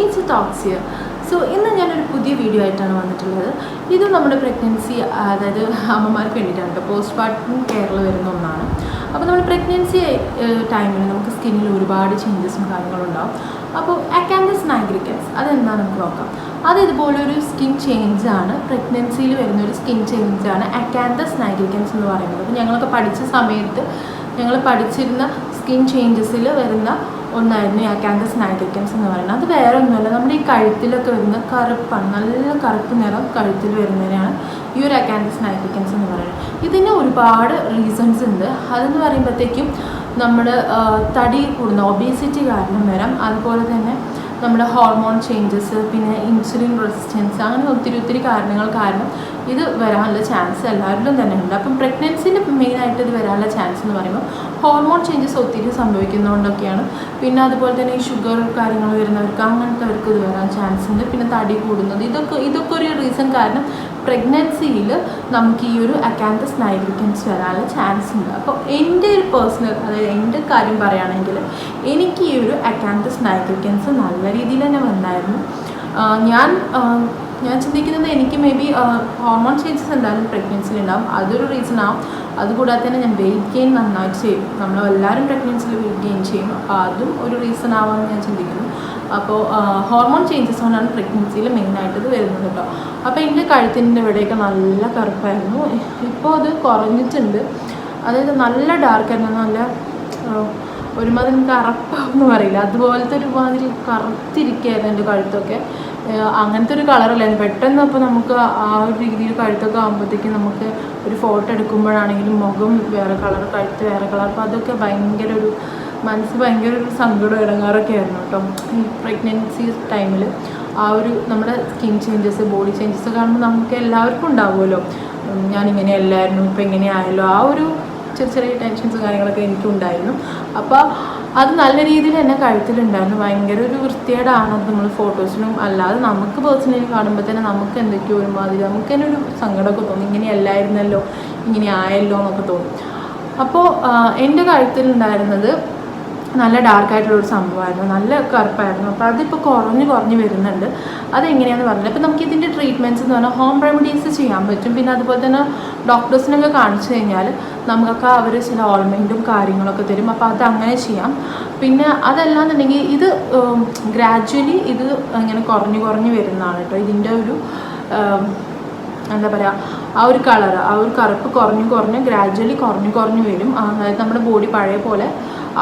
Each talks so ഇന്ന് ഞാനൊരു പുതിയ വീഡിയോ ആയിട്ടാണ് വന്നിട്ടുള്ളത്. ഇത് നമ്മുടെ പ്രഗ്നൻസി അതായത് അമ്മമാർക്ക് വേണ്ടിയിട്ടാണ് പോസ്റ്റ് പാർട്ടം കെയറിൽ വരുന്ന ഒന്നാണ്. അപ്പോൾ നമ്മൾ പ്രഗ്നൻസി ടൈമിൽ നമുക്ക് സ്കിന്നിൽ ഒരുപാട് ചേഞ്ചസും കാര്യങ്ങളും അപ്പോൾ അക്കാൻഡസ് നാഗ്രിക്കൻസ് അതെന്താണ് നമുക്ക് നോക്കാം. അത് ഇതുപോലെ ഒരു സ്കിൻ ചേഞ്ച് ആണ്. പ്രഗ്നൻസിയിൽ വരുന്ന ഒരു സ്കിൻ ചേഞ്ച് ആണ് അക്കാൻഡസ് നാഗ്രിക്കൻസ് എന്ന് പറയുന്നത്. അപ്പോൾ ഞങ്ങളൊക്കെ പഠിച്ച സമയത്ത് ഞങ്ങൾ പഠിച്ചിരുന്ന സ്കിൻ ചേഞ്ചസിൽ വരുന്ന ഒന്നായിരുന്നു ഈ അക്കാൻഡസ് നൈഗ്രിക്കൻസ് എന്ന് പറയുന്നത്. അത് വേറെ ഒന്നുമല്ല നമ്മുടെ ഈ കഴുത്തിലൊക്കെ വരുന്ന കറുപ്പാണ് നല്ല കറുപ്പ് നിറം കഴുത്തിൽ വരുന്നതിനാണ് ഈ ഒരു അക്കാൻഡസ് നൈഗ്രിക്കൻസ് എന്ന് പറയുന്നത്. ഇതിന് ഒരുപാട് റീസൺസ് ഉണ്ട്. അതെന്ന് പറയുമ്പോഴത്തേക്കും നമ്മൾ തടി കൂടുന്ന ഒബീസിറ്റി കാരണം വരാം. അതുപോലെ തന്നെ നമ്മുടെ ഹോർമോൺ ചേഞ്ചസ് പിന്നെ ഇൻസുലിൻ റെസിസ്റ്റൻസ് അങ്ങനെ ഒത്തിരി ഒത്തിരി കാരണങ്ങൾ കാരണം ഇത് വരാനുള്ള ചാൻസ് എല്ലാവരിലും തന്നെ ഉണ്ട്. അപ്പം പ്രഗ്നൻസിന്റെ മെയിനായിട്ട് ഇത് വരാനുള്ള ചാൻസ് എന്ന് പറയുമ്പോൾ ഹോർമോൺ ചേഞ്ചസ് ഒത്തിരി സംഭവിക്കുന്നതുകൊണ്ടൊക്കെയാണ് പിന്നെ അതുപോലെ തന്നെ ഈ ഷുഗർ കാര്യങ്ങൾ വരുന്നവർക്ക് അങ്ങനത്തെവർക്ക് ഇത് വരാൻ ചാൻസ് ഉണ്ട്. പിന്നെ തടി കൂടുന്നത്. ഇതൊക്കെ ഇതൊക്കെ ഒരു റീസൺ കാരണം പ്രഗ്നൻസിയിൽ നമുക്ക് ഈ ഒരു അക്കാന്തസ് നൈഗ്രിക്കൻസ് വരാനുള്ള ചാൻസ് ഉണ്ട്. അപ്പോൾ എന്റെ ഒരു പേഴ്സണൽ അതായത് എന്റെ കാര്യം പറയുകയാണെങ്കിൽ എനിക്ക് ഈ ഒരു അക്കാന്തസ് നൈഗ്രിക്കൻസ് നല്ല രീതിയിൽ തന്നെ വന്നായിരുന്നു. ഞാൻ ഞാൻ ചിന്തിക്കുന്നത് എനിക്ക് മേ ബി ഹോർമോൺ ചേഞ്ചസ് എന്തായാലും പ്രഗ്നൻസിയിൽ ഉണ്ടാവും. അതൊരു റീസൺ ആവും. അതുകൂടാതെ തന്നെ ഞാൻ വെയിറ്റ് ഗെയിൻ നന്നായിട്ട് ചെയ്യും. നമ്മളെല്ലാവരും പ്രഗ്നൻസിയിൽ വെയിറ്റ് ഗെയിൻ ചെയ്യും. അപ്പോൾ അതും ഒരു റീസൺ ആവാമെന്ന് ഞാൻ ചിന്തിക്കുന്നു. അപ്പോൾ ഹോർമോൺ ചേഞ്ചസ് കൊണ്ടാണ് പ്രഗ്നൻസിയിൽ മെയിനായിട്ട് ഇത് വരുന്നത് കേട്ടോ. അപ്പോൾ എന്റെ കഴുത്തിന്റെ ഇവിടെയൊക്കെ നല്ല കറുപ്പായിരുന്നു. ഇപ്പോൾ അത് കുറഞ്ഞിട്ടുണ്ട്. അതായത് നല്ല ഡാർക്കായിരുന്നു നല്ല ഒരുമാതിരി കറുപ്പാന്ന് പറയില്ല. അതുപോലത്തെ ഒരുമാതിരി കറുത്തിരിക്കുകയായിരുന്നു എന്റെ കഴുത്തൊക്കെ. അങ്ങനത്തെ ഒരു കളറല്ലായിരുന്നു പെട്ടെന്ന് അപ്പോൾ നമുക്ക് ആ ഒരു രീതിയിൽ കഴുത്തൊക്കെ ആകുമ്പോഴത്തേക്കും നമുക്ക് ഒരു ഫോട്ടോ എടുക്കുമ്പോഴാണെങ്കിലും മുഖം വേറെ കളർ കഴുത്ത് വേറെ കളർ അപ്പോൾ അതൊക്കെ ഭയങ്കര ഒരു മനസ്സ് ഭയങ്കര ഒരു സങ്കടം ഇടങ്ങാറൊക്കെ ആയിരുന്നു കേട്ടോ ഈ പ്രഗ്നൻസി ടൈമിൽ ആ ഒരു നമ്മുടെ സ്കിൻ ചേഞ്ചസ് ബോഡി ചേഞ്ചസ് കാണുമ്പോൾ നമുക്ക് എല്ലാവർക്കും ഉണ്ടാവുമല്ലോ. ഉം ഞാനിങ്ങനെ അല്ലായിരുന്നു ഇപ്പം ഇങ്ങനെ ആയല്ലോ. ആ ഒരു ചെറിയ ചെറിയ ടെൻഷൻസ് കാര്യങ്ങളൊക്കെ എനിക്കുണ്ടായിരുന്നു. അപ്പോൾ അത് നല്ല രീതിയിൽ തന്നെ കഴുത്തിലുണ്ടായിരുന്നു ഭയങ്കര ഒരു വൃത്തികേടാണ് അത് നമ്മൾ ഫോട്ടോസിലും. അല്ലാതെ നമുക്ക് പേഴ്സണലി കാണുമ്പോൾ തന്നെ നമുക്ക് എന്തൊക്കെയോ ഒരുമാതിരി നമുക്ക് തന്നെ ഒരു സങ്കടമൊക്കെ തോന്നും. ഇങ്ങനെ അല്ലായിരുന്നല്ലോ ഇങ്ങനെ ആയല്ലോ എന്നൊക്കെ തോന്നും. അപ്പോൾ എന്റെ കഴുത്തിലുണ്ടായിരുന്നത് നല്ല ഡാർക്ക് ആയിട്ടുള്ള ഒരു സംഭവമായിരുന്നു. നല്ല കറുപ്പായിരുന്നു. അപ്പോൾ അതിപ്പോൾ കുറഞ്ഞ് കുറഞ്ഞ് വരുന്നുണ്ട്. അതെങ്ങനെയാണെന്ന് പറഞ്ഞില്ല. അപ്പോൾ നമുക്ക് ഇതിന്റെ ട്രീറ്റ്മെന്റ്സ് എന്ന് പറഞ്ഞാൽ ഹോം റെമഡീസ് ചെയ്യാൻ പറ്റും. പിന്നെ അതുപോലെ തന്നെ ഡോക്ടേഴ്സിനൊക്കെ കാണിച്ചു കഴിഞ്ഞാൽ നമുക്കൊക്കെ അവർ ചില ഓൾമെന്റും കാര്യങ്ങളൊക്കെ തരും. അപ്പോൾ അത് അങ്ങനെ ചെയ്യാം. പിന്നെ അതല്ലാന്നുണ്ടെങ്കിൽ ഇത് ഗ്രാജ്വലി ഇത് ഇങ്ങനെ കുറഞ്ഞ് കുറഞ്ഞ് വരുന്നതാണ് കേട്ടോ. ഇതിന്റെ ഒരു എന്താ പറയുക ആ ഒരു കളർ ആ ഒരു കറുപ്പ് കുറഞ്ഞ് കുറഞ്ഞ് ഗ്രാജ്വലി കുറഞ്ഞ് കുറഞ്ഞ് വരും. അതായത് നമ്മുടെ ബോഡി പഴയ പോലെ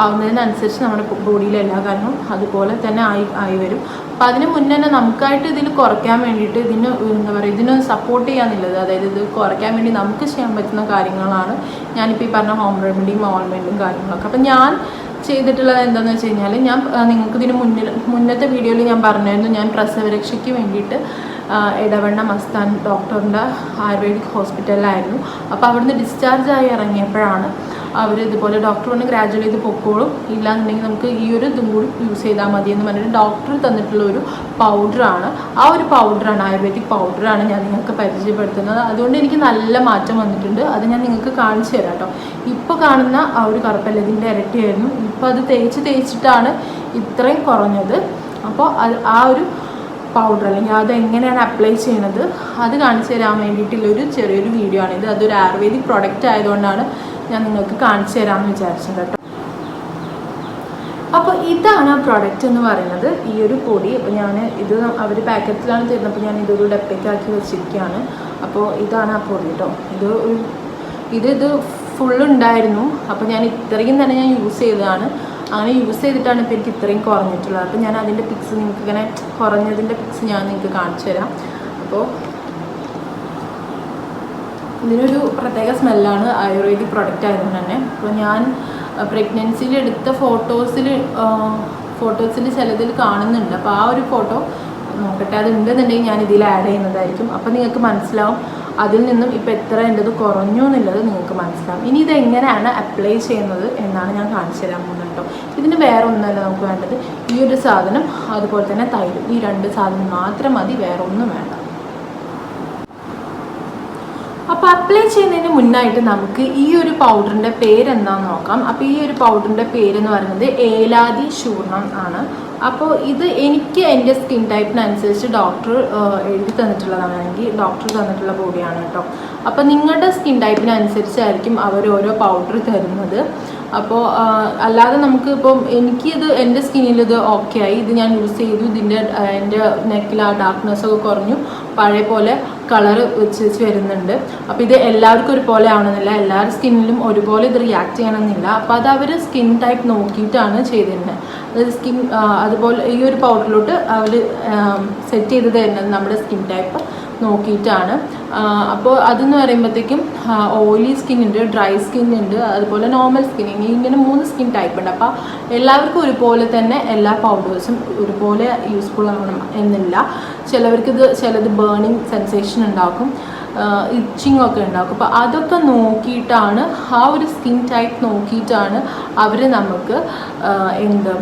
ആവുന്നതിനനുസരിച്ച് നമ്മുടെ ബോഡിയിലെ എല്ലാ കാര്യങ്ങളും അതുപോലെ തന്നെ ആയി ആയി വരും. അപ്പോൾ അതിന് മുന്നേ തന്നെ നമുക്കായിട്ട് ഇതിൽ കുറയ്ക്കാൻ വേണ്ടിയിട്ട് ഇതിന് എന്താ പറയുക ഇതിന് സപ്പോർട്ട് ചെയ്യാന്നുള്ളത് അതായത് ഇത് കുറയ്ക്കാൻ വേണ്ടി നമുക്ക് ചെയ്യാൻ പറ്റുന്ന കാര്യങ്ങളാണ് ഞാനിപ്പോൾ ഈ പറഞ്ഞ ഹോം റെമഡിയും ഓൾമെന്റും കാര്യങ്ങളൊക്കെ. അപ്പം ഞാൻ ചെയ്തിട്ടുള്ളത് എന്താണെന്ന് വെച്ച് കഴിഞ്ഞാൽ ഞാൻ നിങ്ങൾക്ക് ഇതിന് മുന്നിൽ മുന്നത്തെ വീഡിയോയിൽ ഞാൻ പറഞ്ഞായിരുന്നു. ഞാൻ പ്രസവരക്ഷയ്ക്ക് വേണ്ടിയിട്ട് ഇടവണ്ണ മസ്താൻ ഡോക്ടറിന്റെ ആയുർവേദിക് ഹോസ്പിറ്റലിലായിരുന്നു അപ്പോൾ അവിടുന്ന് ഡിസ്ചാർജ് ആയി ഇറങ്ങിയപ്പോഴാണ് അവർ ഇതുപോലെ ഡോക്ടർ പറഞ്ഞ് ഗ്രാജുവൽ ചെയ്ത് പൊക്കോളും. ഇല്ലാന്നുണ്ടെങ്കിൽ നമുക്ക് ഈ ഒരു ഇതും കൂടി യൂസ് ചെയ്താൽ മതി എന്ന് പറഞ്ഞിട്ട് ഡോക്ടർ തന്നിട്ടുള്ള ഒരു പൗഡറാണ് ആ ഒരു പൗഡറാണ് ആയുർവേദിക് പൗഡറാണ് ഞാൻ നിങ്ങൾക്ക് പരിചയപ്പെടുത്തുന്നത്. അതുകൊണ്ട് എനിക്ക് നല്ല മാറ്റം വന്നിട്ടുണ്ട്. അത് ഞാൻ നിങ്ങൾക്ക് കാണിച്ചു തരാം കേട്ടോ. ഇപ്പോൾ കാണുന്ന ആ ഒരു കറുപ്പല്ല ഇതിന്റെ ഇരട്ടിയായിരുന്നു. ഇപ്പോൾ അത് തേച്ച് തേച്ചിട്ടാണ് ഇത്രയും കുറഞ്ഞത്. അപ്പോൾ ആ ഒരു പൗഡർ അല്ലെങ്കിൽ അത് എങ്ങനെയാണ് അപ്ലൈ ചെയ്യണത് അത് കാണിച്ചു തരാൻ വേണ്ടിയിട്ടുള്ള ഒരു ചെറിയൊരു വീഡിയോ ആണിത് അതൊരു ആയുർവേദിക് പ്രൊഡക്റ്റ് ആയതുകൊണ്ടാണ് ഞാൻ നിങ്ങൾക്ക് കാണിച്ചു തരാമെന്ന് വിചാരിച്ചത് കേട്ടോ. അപ്പോൾ ഇതാണ് ആ പ്രോഡക്റ്റ് എന്ന് പറയുന്നത് ഈ ഒരു പൊടി. അപ്പോൾ ഞാൻ ഇത് അവർ പാക്കറ്റിലാണ് തരുന്നത്. അപ്പോൾ ഞാൻ ഇതൊരു ഡപ്പയ്ക്കാക്കി വെച്ചിരിക്കുകയാണ്. അപ്പോൾ ഇതാണ് ആ പൊടി കേട്ടോ. ഇത് ഒരു ഇത് ഇത് ഫുൾ ഉണ്ടായിരുന്നു. അപ്പോൾ ഞാൻ ഇത്രയും തന്നെ ഞാൻ യൂസ് ചെയ്തതാണ്. അങ്ങനെ യൂസ് ചെയ്തിട്ടാണ് ഇപ്പോൾ എനിക്ക് ഇത്രയും കുറഞ്ഞിട്ടുള്ളത്. അപ്പോൾ ഞാൻ അതിന്റെ പിക്സ് നിങ്ങൾക്ക് ഇങ്ങനെ കുറഞ്ഞതിന്റെ പിക്സ് ഞാൻ നിങ്ങൾക്ക് കാണിച്ചു തരാം. അപ്പോൾ ഇതിനൊരു പ്രത്യേക സ്മെല്ലാണ് ആയുർവേദിക് പ്രൊഡക്റ്റ് ആയതുകൊണ്ട് തന്നെ. അപ്പോൾ ഞാൻ പ്രഗ്നൻസിയിൽ എടുത്ത ഫോട്ടോസിൽ ഫോട്ടോസിൽ ചിലതിൽ കാണുന്നുണ്ട്. അപ്പോൾ ആ ഒരു ഫോട്ടോ നോക്കട്ടെ അത് ഉണ്ടെന്നുണ്ടെങ്കിൽ ഞാൻ ഇതിൽ ആഡ് ചെയ്യുന്നതായിരിക്കും. അപ്പോൾ നിങ്ങൾക്ക് മനസ്സിലാവും അതിൽ നിന്നും ഇപ്പോൾ എത്ര എന്റെത് കുറഞ്ഞു എന്നുള്ളത് നിങ്ങൾക്ക് മനസ്സിലാവും. ഇനി ഇത് എങ്ങനെയാണ് അപ്ലൈ ചെയ്യുന്നത് എന്നാണ് ഞാൻ കാണിച്ചു തരാൻ പോകുന്നത് കേട്ടോ. ഇതിന് വേറെ ഒന്നുമല്ല നമുക്ക് വേണ്ടത്. ഈ ഒരു സാധനം അതുപോലെ തന്നെ തൈരും. ഈ രണ്ട് സാധനം മാത്രം മതി വേറെ ഒന്നും വേണ്ട. അപ്പോൾ അപ്ലൈ ചെയ്യുന്നതിന് മുന്നായിട്ട് നമുക്ക് ഈ ഒരു പൗഡറിന്റെ പേര് എന്താണെന്ന് നോക്കാം. അപ്പോൾ ഈ ഒരു പൗഡറിന്റെ പേര് എന്ന് പറയുന്നത് ഏലാദി ചൂർണം ആണ്. അപ്പോൾ ഇത് എനിക്ക് എന്റെ സ്കിൻ ടൈപ്പിനനുസരിച്ച് ഡോക്ടർ എഴുതി തന്നിട്ടുള്ളതാണ്. എനിക്ക് ഡോക്ടർ തന്നിട്ടുള്ള ബോഡിയാണ് കേട്ടോ. അപ്പോൾ നിങ്ങളുടെ സ്കിൻ ടൈപ്പിനനുസരിച്ചായിരിക്കും അവർ ഓരോ പൗഡർ തരുന്നത്. അപ്പോൾ അല്ലാതെ നമുക്ക് ഇപ്പം എനിക്കിത് എന്റെ സ്കിന്നിൽ ഇത് ഓക്കെ ആയി. ഇത് ഞാൻ യൂസ് ചെയ്തു. ഇതിന്റെ എന്റെ നെക്കിൽ ആ ഡാർക്ക്നെസ് ഒക്കെ കുറഞ്ഞു. പഴയ പോലെ കളർ വെച്ച് വരുന്നുണ്ട്. അപ്പോൾ ഇത് എല്ലാവർക്കും ഒരുപോലെ ആവണമെന്നില്ല. എല്ലാവരുടെ സ്കിന്നിലും ഒരുപോലെ ഇത് റിയാക്ട് ചെയ്യണമെന്നില്ല. അപ്പോൾ അത് അവർ സ്കിൻ ടൈപ്പ് നോക്കിയിട്ടാണ് ചെയ്തിരുന്നത് അതായത് സ്കിൻ അതുപോലെ ഈ ഒരു പൗഡറിലോട്ട് അവർ സെറ്റ് ചെയ്ത് തരുന്നത് നമ്മുടെ സ്കിൻ ടൈപ്പ് നോക്കിയിട്ടാണ്. അപ്പോൾ അതെന്ന് പറയുമ്പോഴത്തേക്കും ഓയിലി സ്കിൻ ഉണ്ട് ഡ്രൈ സ്കിൻ ഉണ്ട് അതുപോലെ നോർമൽ സ്കിൻ ഇങ്ങനെ മൂന്ന് സ്കിൻ ടൈപ്പ് ഉണ്ട്. അപ്പോൾ എല്ലാവർക്കും ഒരുപോലെ തന്നെ എല്ലാ പൗഡേഴ്സും ഒരുപോലെ യൂസ്ഫുൾ ആവണം എന്നില്ല. ചിലവർക്ക് ഇത് ചിലത് ബേണിങ് സെൻസേഷൻ ഉണ്ടാക്കും ഇച്ചിങ് ഒക്കെ ഉണ്ടാക്കും. അപ്പോൾ അതൊക്കെ നോക്കിയിട്ടാണ് ആ ഒരു സ്കിൻ ടൈപ്പ് നോക്കിയിട്ടാണ് അവർ നമുക്ക് എന്ത്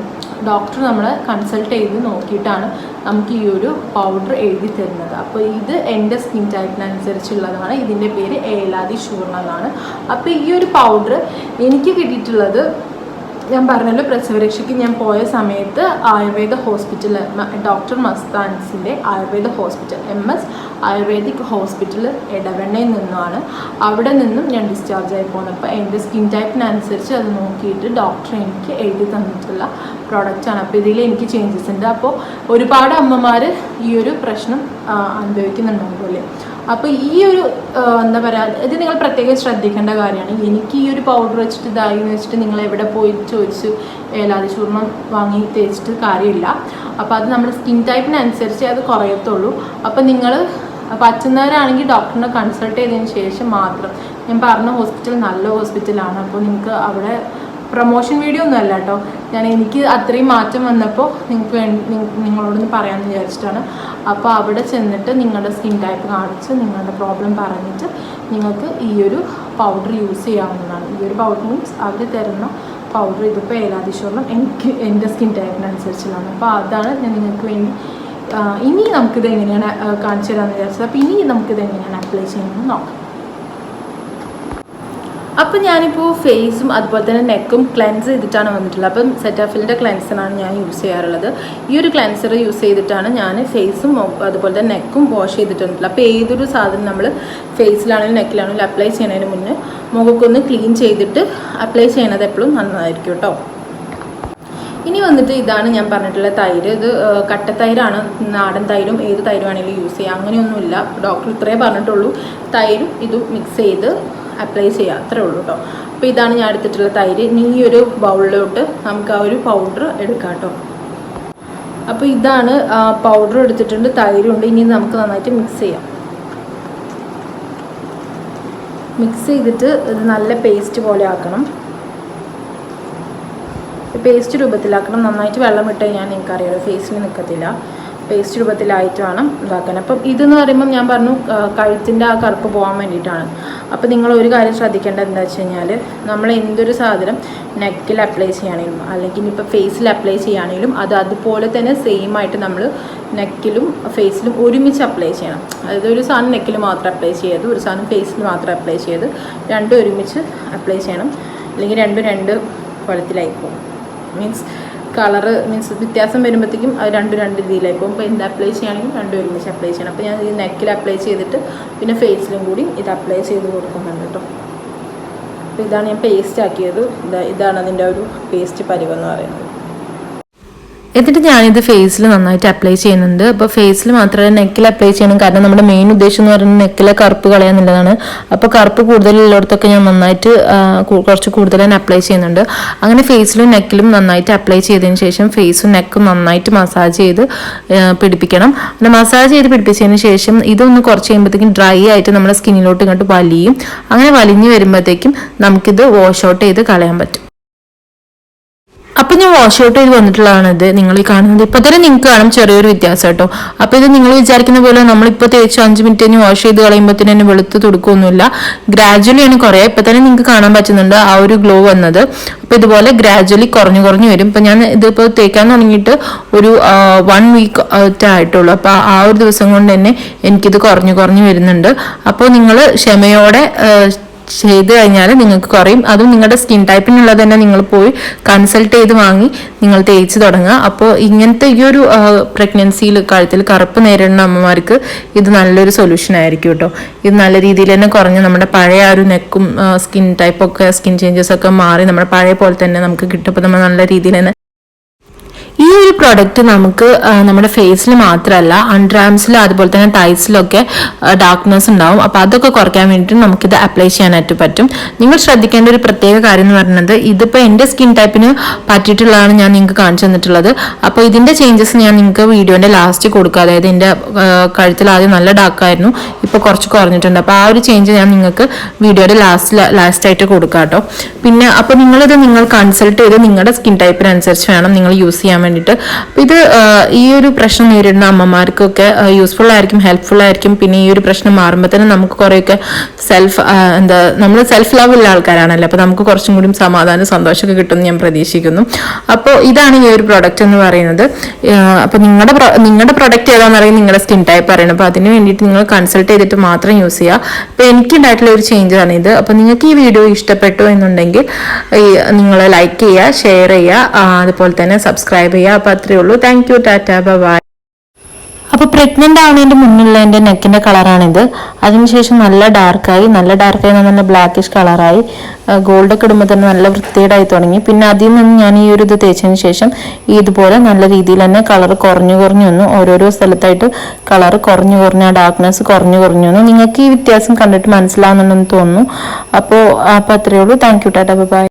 ഡോക്ടർ നമ്മളെ കൺസൾട്ട് ചെയ്ത് നോക്കിയിട്ടാണ് നമുക്ക് ഈ ഒരു പൗഡർ എഴുതി തരുന്നത്. അപ്പോൾ ഇത് എന്റെ സ്കിൻ ടൈപ്പിനനുസരിച്ചുള്ളതാണ് ഇതിന്റെ പേര് ഏലാദി ചൂർണം എന്നാണ്. അപ്പോൾ ഈ ഒരു പൗഡർ എനിക്ക് കിട്ടിയിട്ടുള്ളത് ഞാൻ പറഞ്ഞല്ലോ പ്രസവരക്ഷയ്ക്ക് ഞാൻ പോയ സമയത്ത് Ayurveda hospital doctor മസ്താൻസിന്റെ ayurveda hospital M S ayurvedic hospital ഇടവണ്ണയിൽ നിന്നുമാണ് അവിടെ നിന്നും ഞാൻ ഡിസ്ചാർജ് ആയി പോകുന്നത് അപ്പോൾ എന്റെ സ്കിൻ ടൈപ്പിനനുസരിച്ച് അത് നോക്കിയിട്ട് ഡോക്ടർ എനിക്ക് എഴുതി തന്നിട്ടുള്ള പ്രോഡക്റ്റാണ് അപ്പോൾ ഇതിൽ എനിക്ക് ചേഞ്ചസ് ഉണ്ട്. അപ്പോൾ ഒരുപാട് അമ്മമാർ ഈ ഒരു പ്രശ്നം അനുഭവിക്കുന്നുണ്ടാവും അനുഭവിക്കുന്നുണ്ടാവുമല്ലേ അപ്പോൾ ഈ ഒരു എന്താ പറയുക ഇത് നിങ്ങൾ പ്രത്യേകം ശ്രദ്ധിക്കേണ്ട കാര്യമാണ്. എനിക്ക് ഈ ഒരു പൗഡർ വെച്ചിട്ട് ഇതായി എന്ന് വെച്ചിട്ട് നിങ്ങൾ എവിടെ പോയി ചോദിച്ച് ഏലാതി ചൂർണം വാങ്ങി തേച്ചിട്ട് കാര്യമില്ല. അപ്പോൾ അത് നമ്മുടെ സ്കിൻ ടൈപ്പിനനുസരിച്ച് അത് കുറയത്തുള്ളൂ. അപ്പോൾ നിങ്ങൾ പറ്റുന്നവരാണെങ്കിൽ ഡോക്ടറിനെ കൺസൾട്ട് ചെയ്തതിന് ശേഷം മാത്രം. ഞാൻ പറഞ്ഞ ഹോസ്പിറ്റൽ നല്ല ഹോസ്പിറ്റലാണ് അപ്പോൾ നിങ്ങൾക്ക് അവിടെ പ്രൊമോഷൻ വീഡിയോ ഒന്നും അല്ല കേട്ടോ ഞാൻ എനിക്ക് അത്രയും മാറ്റം വന്നപ്പോൾ നിങ്ങൾക്ക് നിങ്ങളോടൊന്ന് പറയാമെന്ന് വിചാരിച്ചിട്ടാണ്. അപ്പോൾ അവിടെ ചെന്നിട്ട് നിങ്ങളുടെ സ്കിൻ ടൈപ്പ് കാണിച്ച് നിങ്ങളുടെ പ്രോബ്ലം പറഞ്ഞിട്ട് നിങ്ങൾക്ക് ഈ ഒരു പൗഡർ യൂസ് ചെയ്യാവുന്നതാണ്. ഈ ഒരു പൗഡർ മീൻസ് അവർ തരുന്ന പൗഡർ ഇതിപ്പോൾ ഏലാതിശ്വരണം എനിക്ക് എന്റെ സ്കിൻ ടൈപ്പിനനുസരിച്ചുള്ളതാണ് അപ്പോൾ അതാണ് ഞാൻ നിങ്ങൾക്ക് വേണ്ടി ഇനി നമുക്കിത് എങ്ങനെയാണ് കാണിച്ചു തരാമെന്ന് വിചാരിച്ചത്. അപ്പോൾ ഇനി നമുക്കിത് എങ്ങനെയാണ് അപ്ലൈ ചെയ്യുന്നത് നോക്കാം. അപ്പം ഞാനിപ്പോൾ ഫേസും അതുപോലെ തന്നെ നെക്കും ക്ലെൻസ് ചെയ്തിട്ടാണ് വന്നിട്ടുള്ളത്. അപ്പം സെറ്റാഫിലിന്റെ ക്ലെൻസറാണ് ഞാൻ യൂസ് ചെയ്യാറുള്ളത്. ഈ ഒരു ക്ലെൻസർ യൂസ് ചെയ്തിട്ടാണ് ഞാൻ ഫേസും അതുപോലെ തന്നെ നെക്കും വാഷ് ചെയ്തിട്ട് വന്നിട്ടുള്ളത്. അപ്പോൾ ഏതൊരു സാധനം നമ്മൾ ഫേസിലാണെങ്കിലും നെക്കിലാണെങ്കിലും അപ്ലൈ ചെയ്യുന്നതിന് മുന്നേ മുഖക്കൊന്ന് ക്ലീൻ ചെയ്തിട്ട് അപ്ലൈ ചെയ്യണത് എപ്പോഴും നന്നായിരിക്കും കേട്ടോ. ഇനി വന്നിട്ട് ഇതാണ് ഞാൻ പറഞ്ഞിട്ടുള്ള തൈര്. ഇത് കട്ടത്തൈരാണ് നാടൻ തൈരും ഏത് തൈരും ആണെങ്കിലും യൂസ് ചെയ്യാം. അങ്ങനെയൊന്നുമില്ല. ഡോക്ടർ ഇത്രേ പറഞ്ഞിട്ടുള്ളൂ. തൈരും ഇതും മിക്സ് ചെയ്ത് അപ്ലൈ ചെയ്യുക അത്രേ ഉള്ളൂ കേട്ടോ അപ്പോൾ ഇതാണ് ഞാൻ എടുത്തിട്ടുള്ള തൈര്. ഇനി ഈ ഒരു ബൗളിലോട്ട് നമുക്ക് ആ ഒരു പൗഡർ എടുക്കാം കേട്ടോ അപ്പോൾ ഇതാണ് പൗഡർ എടുത്തിട്ടുണ്ട്. തൈരുണ്ട് ഇനി നമുക്ക് നന്നായിട്ട് മിക്സ് ചെയ്യാം. മിക്സ് ചെയ്തിട്ട് ഇത് നല്ല പേസ്റ്റ് പോലെ ആക്കണം. പേസ്റ്റ് രൂപത്തിലാക്കണം. നന്നായിട്ട് വെള്ളം ഇട്ട് ഞാൻ നിങ്ങൾക്കറിയാലോ ഫേസിൽ നിൽക്കത്തില്ല പേസ്റ്റ് രൂപത്തിലായിട്ട് വേണം ഇതാക്കാൻ. അപ്പം ഇതെന്ന് പറയുമ്പം ഞാൻ പറഞ്ഞു കഴുത്തിന്റെ ആ കറുപ്പ് പോകാൻ വേണ്ടിയിട്ടാണ്. അപ്പോൾ നിങ്ങൾ ഒരു കാര്യം ശ്രദ്ധിക്കേണ്ടത് എന്താ വെച്ച് കഴിഞ്ഞാൽ നമ്മൾ എന്തൊരു സാധനം നെക്കിൽ അപ്ലൈ ചെയ്യുകയാണെങ്കിലും അല്ലെങ്കിൽ ഇനിയിപ്പോൾ ഫേസിൽ അപ്ലൈ ചെയ്യുകയാണെങ്കിലും അത് അതുപോലെ തന്നെ സെയിം ആയിട്ട് നമ്മൾ നെക്കിലും ഫേസിലും ഒരുമിച്ച് അപ്ലൈ ചെയ്യണം. അതായത് ഒരു സാധനം നെക്കിൽ മാത്രം അപ്ലൈ ചെയ്യരുത് ഒരു സാധനം ഫേസിൽ മാത്രം അപ്ലൈ ചെയ്ത് രണ്ടും ഒരുമിച്ച് അപ്ലൈ ചെയ്യണം. അല്ലെങ്കിൽ രണ്ടും രണ്ട് കുളത്തിലായി പോകും മീൻസ് കളറ് മീൻസ് വ്യത്യാസം വരുമ്പോഴത്തേക്കും അത് രണ്ടും രണ്ട് രീതിയിലായി പോകും ഇപ്പോൾ എന്ത് അപ്ലൈ ചെയ്യുകയാണെങ്കിൽ രണ്ടും ഒരുമിച്ച് അപ്ലൈ ചെയ്യണം. അപ്പോൾ ഞാൻ ഈ നെക്കിൽ അപ്ലൈ ചെയ്തിട്ട് പിന്നെ ഫേസിലും കൂടി ഇത് അപ്ലൈ ചെയ്ത് കൊടുക്കുന്നുണ്ട് കേട്ടോ. അപ്പോൾ ഇതാണ് ഞാൻ പേസ്റ്റ് ആക്കിയത്. ഇതാണ് അതിന്റെ ഒരു പേസ്റ്റ് പരിവെന്ന് പറയുന്നത്. എന്നിട്ട് ഞാനിത് ഫേസിൽ നന്നായിട്ട് അപ്ലൈ ചെയ്യുന്നുണ്ട്. അപ്പോൾ ഫേസിൽ മാത്രമല്ല നെക്കിൽ അപ്ലൈ ചെയ്യണം. കാരണം നമ്മുടെ മെയിൻ ഉദ്ദേശം എന്ന് പറയുന്നത് നെക്കിലെ കറുപ്പ് കളയാന്നുള്ളതാണ് അപ്പോൾ കറുപ്പ് കൂടുതലുള്ളിടത്തൊക്കെ ഞാൻ നന്നായിട്ട് കുറച്ച് കൂടുതൽ തന്നെ അപ്ലൈ ചെയ്യുന്നുണ്ട്. അങ്ങനെ ഫേസിലും നെക്കിലും നന്നായിട്ട് അപ്ലൈ ചെയ്തതിന് ശേഷം ഫേസും നെക്കും നന്നായിട്ട് മസാജ് ചെയ്ത് പിടിപ്പിക്കണം. അങ്ങനെ മസാജ് ചെയ്ത് പിടിപ്പിച്ചതിന് ശേഷം ഇതൊന്ന് കുറച്ച് കഴിയുമ്പോഴത്തേക്കും ഡ്രൈ ആയിട്ട് നമ്മുടെ സ്കിന്നിലോട്ട് ഇങ്ങോട്ട് വലിയും. അങ്ങനെ വലിഞ്ഞു വരുമ്പോഴത്തേക്കും നമുക്കിത് വാഷ് ഔട്ട് ചെയ്ത് കളയാൻ പറ്റും. അപ്പോൾ അപ്പൊ ഞാൻ വാഷ് ഔട്ട് ചെയ്ത് വന്നിട്ടുള്ളതാണ് ഇത്. നിങ്ങൾ ഈ കാണുന്നത് ഇപ്പൊ തന്നെ നിങ്ങൾക്ക് കാണും ചെറിയൊരു വ്യത്യാസം കേട്ടോ. അപ്പൊ ഇത് നിങ്ങൾ വിചാരിക്കുന്ന പോലെ നമ്മളിപ്പോ തേച്ച് അഞ്ച് മിനിറ്റ് തന്നെ വാഷ് ചെയ്ത് കളയുമ്പോൾ തന്നെ വെളുത്ത് തുടുക്കൊന്നുമില്ല. ഗ്രാജുവലി ആണ് കുറേ ഇപ്പൊ തന്നെ നിങ്ങൾക്ക് കാണാൻ പറ്റുന്നുണ്ട് ആ ഒരു ഗ്ലോ വന്നത്. അപ്പൊ ഇതുപോലെ ഗ്രാജുവലി കുറഞ്ഞു കുറഞ്ഞു വരും. ഇപ്പൊ ഞാൻ ഇതിപ്പോ തേക്കാൻ തുടങ്ങിയിട്ട് ഒരു വൺ വീക്ക് ആയിട്ടുള്ളൂ. അപ്പൊ ആ ഒരു ദിവസം കൊണ്ട് തന്നെ എനിക്കിത് കുറഞ്ഞു കുറഞ്ഞു വരുന്നുണ്ട്. അപ്പോൾ നിങ്ങൾ ക്ഷമയോടെ ചെയ്ത് കഴിഞ്ഞാൽ നിങ്ങൾക്ക് കുറയും. അതും നിങ്ങളുടെ സ്കിൻ ടൈപ്പിനുള്ളത് തന്നെ നിങ്ങൾ പോയി കൺസൾട്ട് ചെയ്ത് വാങ്ങി നിങ്ങൾ തേച്ച് തുടങ്ങുക. അപ്പോൾ ഇങ്ങനത്തെ ഈ ഒരു പ്രഗ്നൻസിയിൽ കാര്യത്തിൽ കറുപ്പ് നേരിടുന്ന അമ്മമാർക്ക് ഇത് നല്ലൊരു സൊല്യൂഷൻ ആയിരിക്കും കേട്ടോ. ഇത് നല്ല രീതിയിൽ തന്നെ കുറഞ്ഞ് നമ്മുടെ പഴയ ആ ഒരു നെക്കും സ്കിൻ ടൈപ്പൊക്കെ സ്കിൻ ചേഞ്ചസ് ഒക്കെ മാറി നമ്മുടെ പഴയ പോലെ തന്നെ നമുക്ക് കിട്ടുമ്പോൾ നമ്മൾ നല്ല രീതിയിൽ തന്നെ ഈ ഒരു പ്രൊഡക്റ്റ് നമുക്ക് നമ്മുടെ ഫേസിൽ മാത്രമല്ല അൺഡ്രാംസിലും അതുപോലെ തന്നെ ടൈസിലൊക്കെ ഡാർക്ക്നെസ് ഉണ്ടാവും. അപ്പോൾ അതൊക്കെ കുറയ്ക്കാൻ വേണ്ടിയിട്ട് നമുക്കിത് അപ്ലൈ ചെയ്യാനായിട്ട് പറ്റും. നിങ്ങൾ ശ്രദ്ധിക്കേണ്ട ഒരു പ്രത്യേക കാര്യം എന്ന് പറയുന്നത് ഇതിപ്പോൾ എന്റെ സ്കിൻ ടൈപ്പിന് പറ്റിയിട്ടുള്ളതാണ് ഞാൻ നിങ്ങൾക്ക് കാണിച്ചു തന്നിട്ടുള്ളത്. അപ്പോൾ ഇതിന്റെ ചേഞ്ചസ് ഞാൻ നിങ്ങൾക്ക് വീഡിയോന്റെ ലാസ്റ്റ് കൊടുക്കുക അതായത് എന്റെ കഴുത്തിൽ ആദ്യം നല്ല ഡാർക്കായിരുന്നു ഇപ്പോൾ കുറച്ച് കുറഞ്ഞിട്ടുണ്ട്. അപ്പോൾ ആ ഒരു ചേഞ്ച് ഞാൻ നിങ്ങൾക്ക് വീഡിയോയുടെ ലാസ്റ്റ് ലാസ്റ്റ് ആയിട്ട് കൊടുക്കാം കേട്ടോ. പിന്നെ അപ്പോൾ നിങ്ങളിത് നിങ്ങൾ കൺസൾട്ട് ചെയ്ത് നിങ്ങളുടെ സ്കിൻ ടൈപ്പിനനുസരിച്ച് വേണം നിങ്ങൾ യൂസ് ചെയ്യാൻ വേണ്ടിയിട്ട്. അപ്പോൾ ഇത് ഈ ഒരു പ്രശ്നം നേരിടുന്ന അമ്മമാർക്കൊക്കെ യൂസ്ഫുൾ ആയിരിക്കും ഹെൽപ്ഫുൾ ആയിരിക്കും. പിന്നെ ഈ ഒരു പ്രശ്നം മാറുമ്പോൾ തന്നെ നമുക്ക് കുറേയൊക്കെ സെൽഫ് എന്താ നമ്മൾ സെൽഫ് ലവ് ഉള്ള ആൾക്കാരാണല്ലോ. അപ്പോൾ നമുക്ക് കുറച്ചും കൂടി സമാധാനം സന്തോഷമൊക്കെ കിട്ടുമെന്ന് ഞാൻ പ്രതീക്ഷിക്കുന്നു. അപ്പോൾ ഇതാണ് ഈ ഒരു പ്രോഡക്റ്റ് എന്ന് പറയുന്നത്. അപ്പോൾ നിങ്ങളുടെ നിങ്ങളുടെ പ്രൊഡക്റ്റ് ഏതാണെന്ന് അറിയാൻ നിങ്ങളുടെ സ്കിൻ ടൈപ്പ് അറിയണം. അപ്പോൾ അതിന് വേണ്ടിയിട്ട് നിങ്ങൾ കൺസൾട്ട് ചെയ്തിട്ട് മാത്രം യൂസ് ചെയ്യുക. അപ്പോൾ എനിക്കുണ്ടായിട്ടുള്ള ഒരു ചേഞ്ച് ആണ് ഇത്. അപ്പോൾ നിങ്ങൾക്ക് ഈ വീഡിയോ ഇഷ്ടപ്പെട്ടു എന്നുണ്ടെങ്കിൽ നിങ്ങൾ ലൈക്ക് ചെയ്യുക ഷെയർ ചെയ്യുക. അതുപോലെ തന്നെ സബ്സ്ക്രൈബ് ചെയ്യുക അപ്പോൾ ഉള്ളൂ. താങ്ക് യു ടാറ്റ ബൈ അപ്പോൾ പ്രഗ്നന്റ് ആവുന്നതിന്റെ മുന്നിലുള്ള നെക്കിന്റെ കളറാണിത് അതിനുശേഷം നല്ല ഡാർക്കായി നല്ല ഡാർക്കായി നല്ല ബ്ലാക്കിഷ് കളറായി ഗോൾഡ് ഒക്കെ ഇടുമ്പോൾ തന്നെ നല്ല വൃത്തിയേടായി തുടങ്ങി. പിന്നെ അതിൽ നിന്ന് ഞാൻ ഈ ഒരു ഇത് തേച്ചതിന് ശേഷം ഇതുപോലെ നല്ല രീതിയിൽ തന്നെ കളർ കുറഞ്ഞു കുറഞ്ഞു വന്നു. ഓരോരോ സ്ഥലത്തായിട്ട് കളർ കുറഞ്ഞു കുറഞ്ഞു ആ ഡാർക്ക്നെസ് കുറഞ്ഞു കുറഞ്ഞു വന്നു. നിങ്ങൾക്ക് ഈ വ്യത്യാസം കണ്ടിട്ട് മനസ്സിലാവുന്നുണ്ടെന്ന് തോന്നുന്നു. അപ്പോൾ അപ്പോൾ അത്രയേ ഉള്ളൂ. Thank you tata by